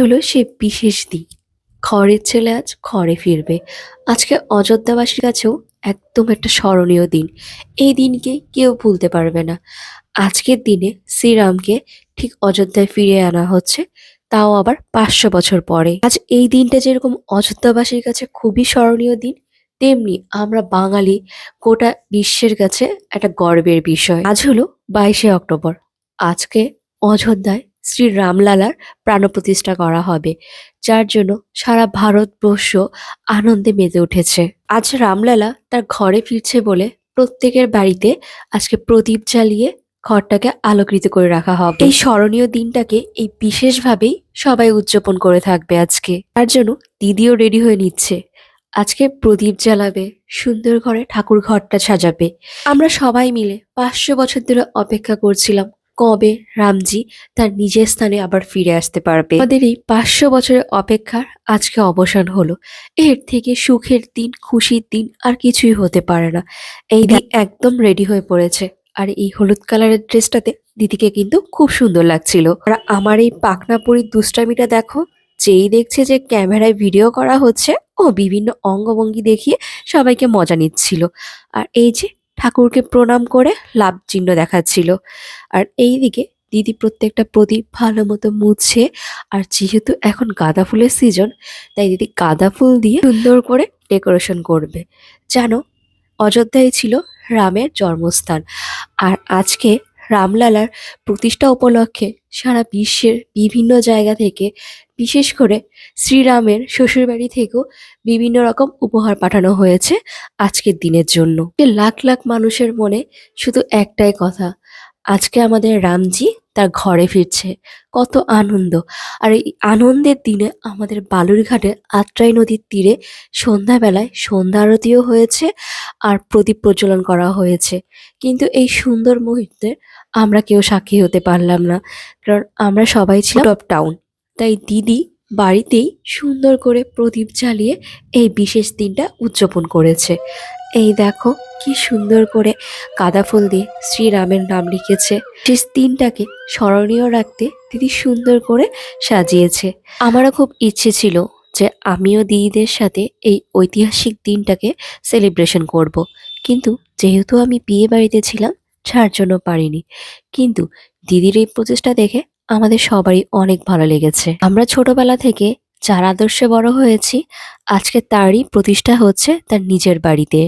হলো সে বিশেষ দিন। খড়ের ছেলে আজ খড়ে ফিরবে। আজকে অযোধ্যাবাসীর কাছেও একদম একটা স্মরণীয় দিন। এই দিনকে কেউ ভুলতে পারবে না। আজকের দিনে শ্রীরামকে ঠিক অযোধ্যায় ফিরিয়ে আনা হচ্ছে, তাও আবার পাঁচশো বছর পরে। আজ এই দিনটা যেরকম অযোধ্যাবাসীর কাছে খুবই স্মরণীয় দিন, তেমনি আমরা বাঙালি গোটা বিশ্বের কাছে একটা গর্বের বিষয়। আজ হলো বাইশে অক্টোবর। আজকে অযোধ্যায় শ্রী রামলালার প্রাণপ্রতিষ্ঠা করা হবে, যার জন্য সারা ভারতবর্ষ আনন্দে মেতে উঠেছে। আজ রামলালা তার ঘরে ফিরছে বলে প্রত্যেকের বাড়িতে আজকে প্রদীপ জ্বালিয়ে ঘরটাকে আলোকৃত করে রাখা হবে। এই স্মরণীয় দিনটাকে এই বিশেষভাবেই সবাই উদযাপন করে থাকবে আজকে। তার জন্য দিদিও রেডি হয়ে নিচ্ছে। আজকে প্রদীপ জ্বালাবে, সুন্দর ঘরে ঠাকুর ঘরটা সাজাবে। আমরা সবাই মিলে পাঁচশো বছর ধরে অপেক্ষা করছিলাম কবে রামজি তার নিজের স্থানে আবার ফিরে আসতে পারবে? আমাদের এই পাঁচশো বছরের অপেক্ষার আজকে অবসান হলো। এর থেকে সুখের দিন, খুশির দিন আর কিছুই হতে পারে না। এই দিন একদম রেডি হয়ে পড়েছে। আর এই হলুদ কালারের ড্রেসটাতে দিদিকে কিন্তু খুব সুন্দর লাগছিল। আর আমার এই পাকনাপুরির দুষ্টামিটা দেখো, যেই দেখছে যে ক্যামেরায় ভিডিও করা হচ্ছে, ও বিভিন্ন অঙ্গভঙ্গি দেখিয়ে সবাইকে মজা নিচ্ছিল। আর এই যে ঠাকুরকে প্রণাম করে লাভ চিহ্ন দেখাচ্ছিল। আর এই দিকে দিদি প্রত্যেকটা প্রদীপ ভালো মতো মুছে, আর যেহেতু এখন গাঁদা ফুলের সিজন তাই দিদি গাঁদা ফুল দিয়ে সুন্দর করে ডেকোরেশন করবে। যেন অযোধ্যায় ছিল রামের জন্মস্থান, আর আজকে রামলালার প্রতিষ্ঠা উপলক্ষে সারা বিশ্বের বিভিন্ন জায়গা থেকে, বিশেষ করে শ্রীরামের শ্বশুরবাড়ি থেকেও বিভিন্ন রকম উপহার পাঠানো হয়েছে আজকের দিনের জন্য। লাখ লাখ মানুষের মনে শুধু একটাই কথা, আজকে আমাদের রামজি তার ঘরে ফিরছে। কত আনন্দ। আর এই আনন্দের দিনে আমাদের বালুরঘাটে আত্রাই নদীর তীরে সন্ধ্যাবেলায় সন্ধ্যা আরতিও হয়েছে আর প্রদীপ প্রজ্বলন করা হয়েছে। কিন্তু এই সুন্দর মুহূর্তে আমরা কেউ সাক্ষী হতে পারলাম না। কারণ আমরা সবাই ছিলাম অফ টাউন তাই দিদি বাড়িতেই সুন্দর করে প্রদীপ জ্বালিয়ে এই বিশেষ দিনটা উদযাপন করেছে। এই দেখো কি সুন্দর করে গাঁদা ফুল দিয়ে শ্রীরামের নাম লিখেছে। শেষ দিনটাকে স্মরণীয় রাখতে দিদি সুন্দর করে সাজিয়েছে। আমারও খুব ইচ্ছে ছিল যে আমিও দিদিদের সাথে এই ঐতিহাসিক দিনটাকে সেলিব্রেশন করব। কিন্তু যেহেতু আমি বিয়ে বাড়িতে ছিলাম যার জন্য পারিনি। কিন্তু দিদির এই প্রচেষ্টা দেখে আমাদের সবারই অনেক ভালো লেগেছে। আমরা ছোটবেলা থেকে যার আদর্শে বড় হয়েছি, আজকে তারই প্রতিষ্ঠা হচ্ছে তার নিজের বাড়িতে।